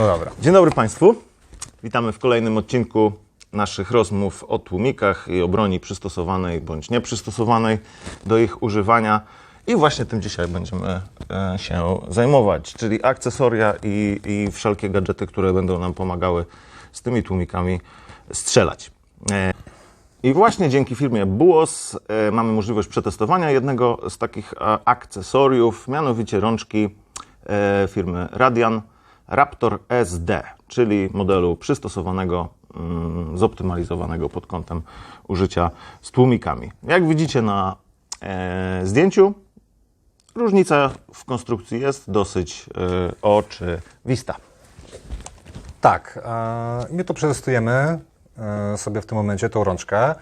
No dobra. Dzień dobry Państwu. Witamy w kolejnym odcinku naszych rozmów o tłumikach i o broni przystosowanej bądź nieprzystosowanej do ich używania. I właśnie tym dzisiaj będziemy e, się zajmować, czyli akcesoria i, i wszelkie gadżety, które będą nam pomagały z tymi tłumikami strzelać. E, I właśnie dzięki firmie Buos e, mamy możliwość przetestowania jednego z takich akcesoriów, mianowicie rączki firmy Radian Raptor SD, czyli modelu przystosowanego, mm, zoptymalizowanego pod kątem użycia z tłumikami. Jak widzicie na e, zdjęciu, różnica w konstrukcji jest dosyć e, oczywista. Tak, e, my to przetestujemy e, sobie w tym momencie, tą rączkę e,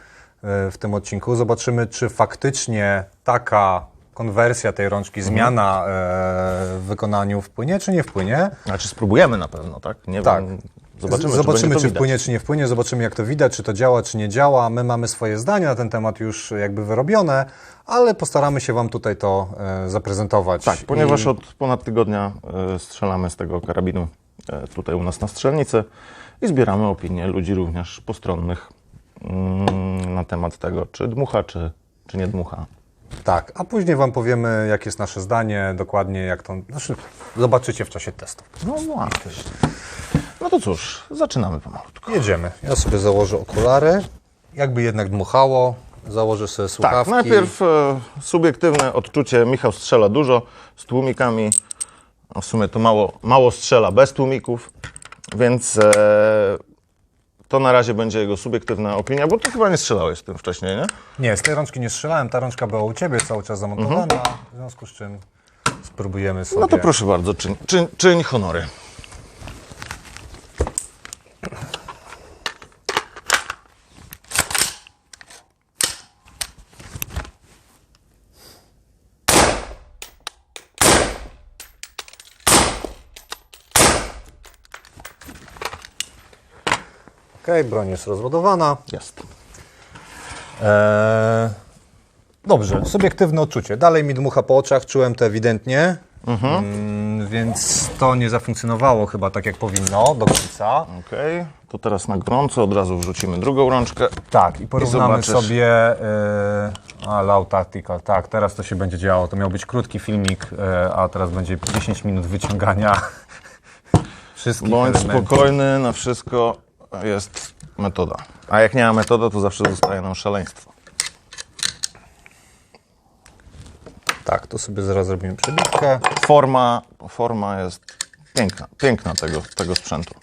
w tym odcinku. Zobaczymy, czy faktycznie taka konwersja tej rączki, zmiana e, w wykonaniu wpłynie, czy nie wpłynie. Znaczy spróbujemy na pewno, tak? Nie Tak. wiem, zobaczymy, Zobaczymy, czy, czy wpłynie, czy nie wpłynie. Zobaczymy, jak to widać, czy to działa, czy nie działa. My mamy swoje zdanie na ten temat już jakby wyrobione, ale postaramy się Wam tutaj to e, zaprezentować. Tak, ponieważ I- od ponad tygodnia e, strzelamy z tego karabinu e, tutaj u nas na strzelnicy i zbieramy opinie ludzi również postronnych mm, na temat tego, czy dmucha, czy, czy nie dmucha. Tak, a później Wam powiemy, jakie jest nasze zdanie, dokładnie jak to. Znaczy, zobaczycie w czasie testu. No właśnie. No to cóż, zaczynamy pomalutku. Jedziemy. Ja sobie założę okulary. Jakby jednak dmuchało, założę sobie słuchawki. Tak, najpierw e, subiektywne odczucie. Michał strzela dużo z tłumikami. No, w sumie to mało, mało strzela bez tłumików, więc e, to na razie będzie jego subiektywna opinia, bo ty chyba nie strzelałeś z tym wcześniej, nie? Nie, z tej rączki nie strzelałem. Ta rączka była u Ciebie cały czas zamontowana. W związku z czym spróbujemy sobie. No to proszę bardzo, czyń, czyń, czyń honory. Broń jest rozładowana. Jest. Eee, dobrze, subiektywne odczucie. Dalej mi dmucha po oczach, czułem to ewidentnie. Mm, więc to nie zafunkcjonowało chyba tak, jak powinno do końca. Okej, to teraz na gorąco od razu wrzucimy drugą rączkę. Tak, i porównamy zobaczysz. sobie. E, a, Loud Tactical, tak, teraz to się będzie działo. To miał być krótki filmik, e, a teraz będzie 10 minut wyciągania wszystkich Bądź elementów. spokojny, na wszystko jest metoda. A jak nie ma metoda, to zawsze zostaje nam szaleństwo. Tak, to sobie zaraz zrobimy przebitkę. Forma, forma jest piękna, piękna tego, tego sprzętu.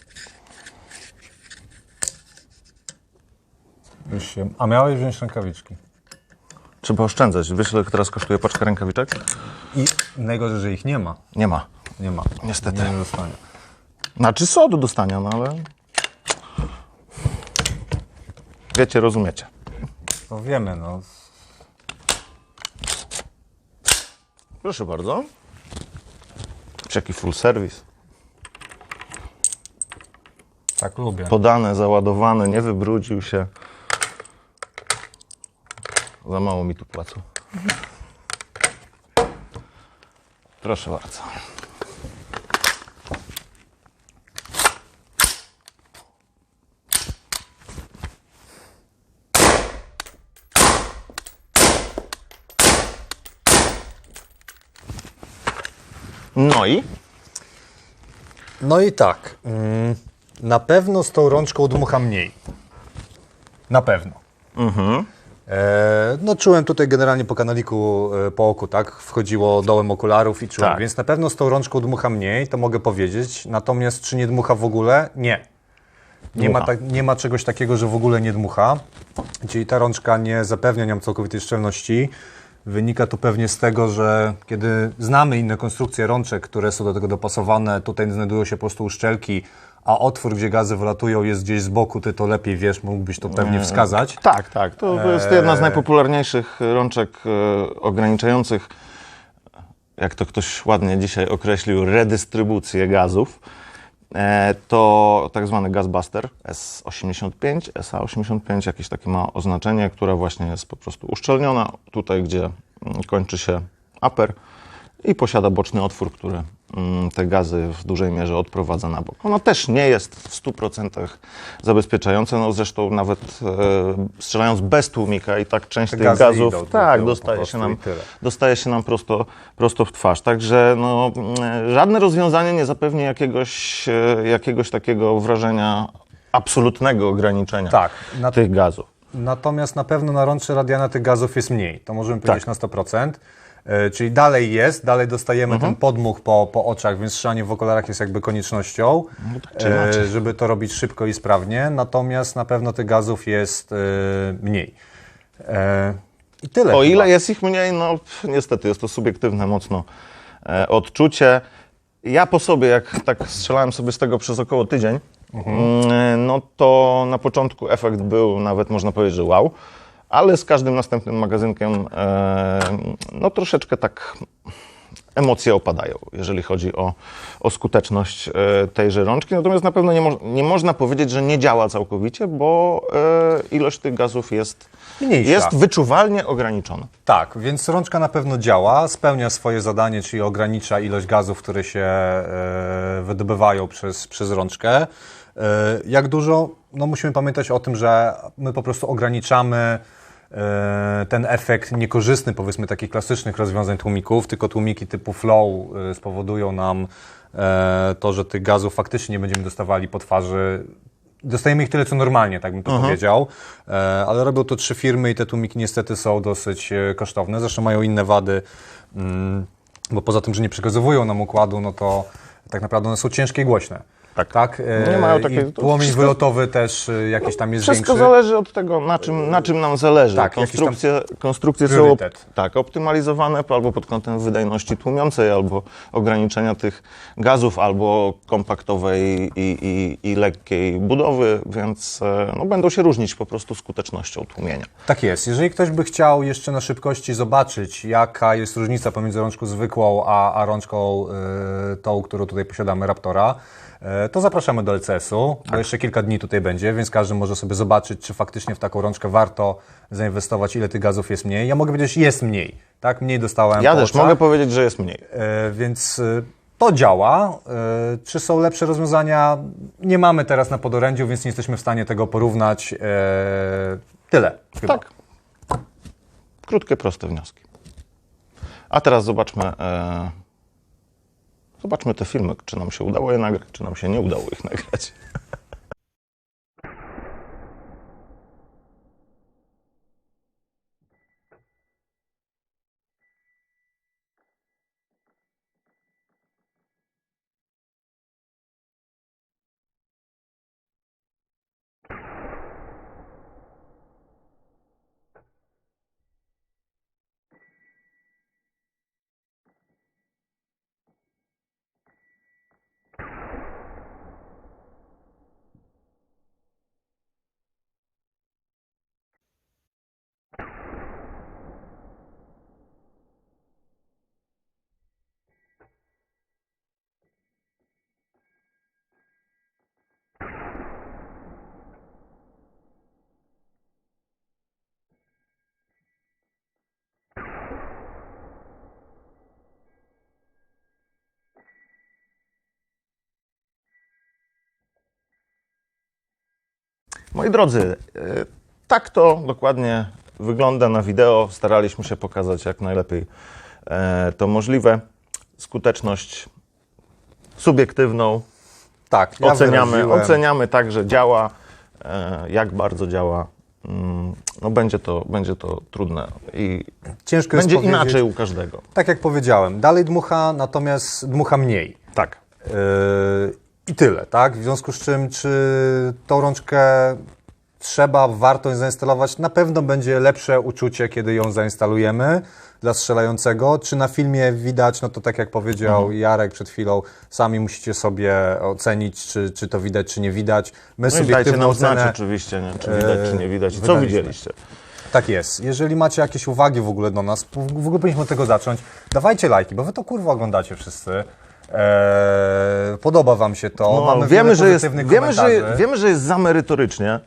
Już się... A miałeś wziąć rękawiczki. Trzeba oszczędzać. Wiesz, ile teraz kosztuje paczka rękawiczek? I najgorzej, że ich nie ma. Nie ma. Nie ma. Niestety. Nie dostanie. Znaczy są do dostania, no ale... Wiecie, rozumiecie. To wiemy, no. Proszę bardzo. Jaki full service. Tak lubię. Podane, załadowane, nie wybrudził się. Za mało mi tu płacą. Proszę bardzo. No i No i tak. mm, Na pewno z tą rączką dmucha mniej. Na pewno. E, no czułem tutaj generalnie po kanaliku, e, po oku, tak? Wchodziło dołem okularów i czułem. Tak. Więc na pewno z tą rączką dmucha mniej, to mogę powiedzieć. Natomiast czy nie dmucha w ogóle? Nie. Nie ma, tak, nie ma czegoś takiego, że w ogóle nie dmucha. Czyli ta rączka nie zapewnia nam całkowitej szczelności. Wynika to pewnie z tego, że kiedy znamy inne konstrukcje rączek, które są do tego dopasowane, tutaj znajdują się po prostu uszczelki, a otwór, gdzie gazy wylatują, jest gdzieś z boku, ty to lepiej wiesz, mógłbyś to pewnie wskazać. Tak, tak. To jest jedna z najpopularniejszych rączek e, ograniczających, jak to ktoś ładnie dzisiaj określił, redystrybucję gazów. E, To tak zwany Gasbuster S85, SA85, jakieś takie ma oznaczenie, które właśnie jest po prostu uszczelniona tutaj, gdzie kończy się aper i posiada boczny otwór, który te gazy w dużej mierze odprowadza na bok. Ono też nie jest w 100% zabezpieczające, no zresztą nawet e, strzelając bez tłumika i tak część Te tych gazy gazów, idą tak, dostaje się nam, dostaje się nam prosto, prosto w twarz. Także no, mm, żadne rozwiązanie nie zapewni jakiegoś, e, jakiegoś takiego wrażenia absolutnego ograniczenia Tak, na, tych gazów. natomiast na pewno na rączce radiana tych gazów jest mniej. To możemy powiedzieć Tak. na 100%. E, Czyli dalej jest, dalej dostajemy Mhm. ten podmuch po, po oczach, więc strzelanie w okularach jest jakby koniecznością, tak czy inaczej. e, żeby to robić szybko i sprawnie. Natomiast na pewno tych gazów jest e, mniej. E, I tyle. O chyba. ile jest ich mniej, no niestety jest to subiektywne mocno odczucie. Ja po sobie, jak tak strzelałem sobie z tego przez około tydzień, mm, no to na początku efekt był nawet można powiedzieć, że wow, ale z każdym następnym magazynkiem e, no troszeczkę tak emocje opadają, jeżeli chodzi o, o skuteczność e, tejże rączki. Natomiast na pewno nie, mo- nie można powiedzieć, że nie działa całkowicie, bo e, ilość tych gazów jest, Mniejsza. jest wyczuwalnie ograniczona. Tak, więc rączka na pewno działa, spełnia swoje zadanie, czyli ogranicza ilość gazów, które się wydobywają przez, przez rączkę. E, jak dużo? No musimy pamiętać o tym, że my po prostu ograniczamy e, ten efekt niekorzystny, powiedzmy, takich klasycznych rozwiązań tłumików, tylko tłumiki typu flow e, spowodują nam to, że tych gazów faktycznie nie będziemy dostawali po twarzy. Dostajemy ich tyle, co normalnie, tak bym to powiedział, e, ale robią to trzy firmy i te tłumiki niestety są dosyć kosztowne. Zresztą mają inne wady, mm, bo poza tym, że nie przekazowują nam układu, no to tak naprawdę one są ciężkie i głośne. Tak. tak? E, Nie mają i takiej- Płomień wszystko- wylotowy też e, jakiś tam jest Wszystko większy. zależy od tego, na czym, na czym nam zależy. Tak, konstrukcje konstrukcje są op- tak, optymalizowane albo pod kątem wydajności tłumiącej, albo ograniczenia tych gazów, albo kompaktowej i, i, i lekkiej budowy, więc e, no, będą się różnić po prostu skutecznością tłumienia. Tak jest. Jeżeli ktoś by chciał jeszcze na szybkości zobaczyć, jaka jest różnica pomiędzy rączką zwykłą, a, a rączką y, tą, którą tutaj posiadamy, Raptora, to zapraszamy do LCS-u, bo jeszcze kilka dni tutaj będzie, więc każdy może sobie zobaczyć, czy faktycznie w taką rączkę warto zainwestować, ile tych gazów jest mniej. Ja mogę powiedzieć, jest mniej. Tak, mniej dostałem Ja też mogę powiedzieć, że jest mniej. E, Więc e, to działa. E, Czy są lepsze rozwiązania? Nie mamy teraz na podorędziu, więc nie jesteśmy w stanie tego porównać. E, Tyle. Chyba. Tak. Krótkie, proste wnioski. A teraz zobaczmy, e, zobaczmy te filmy, czy nam się udało je nagrać, czy nam się nie udało ich nagrać. Moi drodzy, e, tak to dokładnie wygląda na wideo. Staraliśmy się pokazać jak najlepiej e, to możliwe. Skuteczność subiektywną Tak, ja oceniamy, wyraziłem- oceniamy tak, że działa. E, Jak bardzo działa, mm, no będzie to, będzie to trudne i Ciężko będzie inaczej u każdego. Tak jak powiedziałem, dalej dmucha, natomiast dmucha mniej. Tak. I tyle, tak? W związku z czym, czy tą rączkę trzeba, warto ją zainstalować? Na pewno będzie lepsze uczucie, kiedy ją zainstalujemy dla strzelającego. Czy na filmie widać, no to tak jak powiedział Mhm. Jarek przed chwilą, sami musicie sobie ocenić, czy, czy to widać, czy nie widać. My No subiektywną nam znać ocenę... oczywiście, nie? czy widać, czy nie widać. I co widzieliście? Tak jest. Jeżeli macie jakieś uwagi w ogóle do nas, w ogóle powinniśmy od tego zacząć, dawajcie lajki, bo wy to kurwa oglądacie wszyscy. Eee, podoba wam się to. No, Mamy wiemy, że jest, wiemy, że, wiemy, że jest za merytorycznie.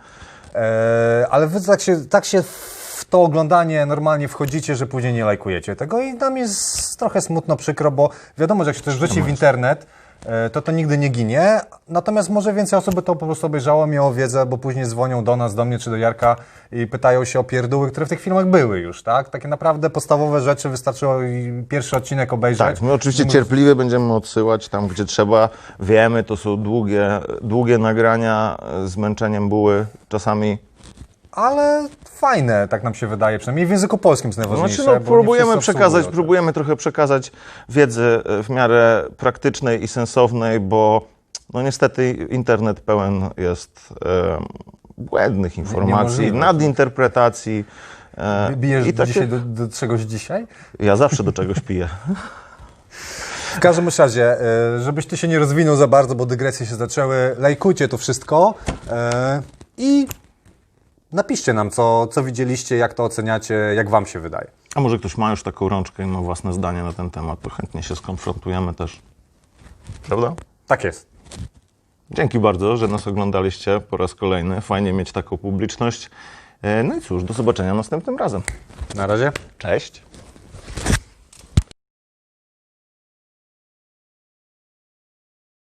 Eee, ale wy tak się, tak się w to oglądanie normalnie wchodzicie, że później nie lajkujecie tego i nam jest trochę smutno, przykro, bo wiadomo, że jak się też wrzuci w internet, to to nigdy nie ginie, natomiast może więcej osób by to po prostu obejrzało, miało wiedzę, bo później dzwonią do nas, do mnie czy do Jarka i pytają się o pierdóły, które w tych filmach były już, tak? Takie naprawdę podstawowe rzeczy, wystarczyło i pierwszy odcinek obejrzeć. Tak, my oczywiście cierpliwie będziemy odsyłać tam, gdzie trzeba. Wiemy, to są długie, długie nagrania e, z męczeniem buły. Czasami Ale fajne, tak nam się wydaje, przynajmniej w języku polskim jest najważniejsze. Znaczy, no, nie próbujemy przekazać, próbujemy trochę przekazać wiedzy e, w miarę praktycznej i sensownej, bo no niestety internet pełen jest e, błędnych informacji, niemożliwe. nadinterpretacji. E, Bijesz i takie- do, do czegoś dzisiaj? Ja zawsze do czegoś piję. W każdym razie, e, żebyś ty się nie rozwinął za bardzo, bo dygresje się zaczęły, lajkujcie to wszystko e, i napiszcie nam, co, co widzieliście, jak to oceniacie, jak wam się wydaje. A może ktoś ma już taką rączkę i ma własne zdanie na ten temat, to chętnie się skonfrontujemy też. Prawda? Tak jest. Dzięki bardzo, że nas oglądaliście po raz kolejny. Fajnie mieć taką publiczność. E, No i cóż, do zobaczenia następnym razem. Na razie. Cześć.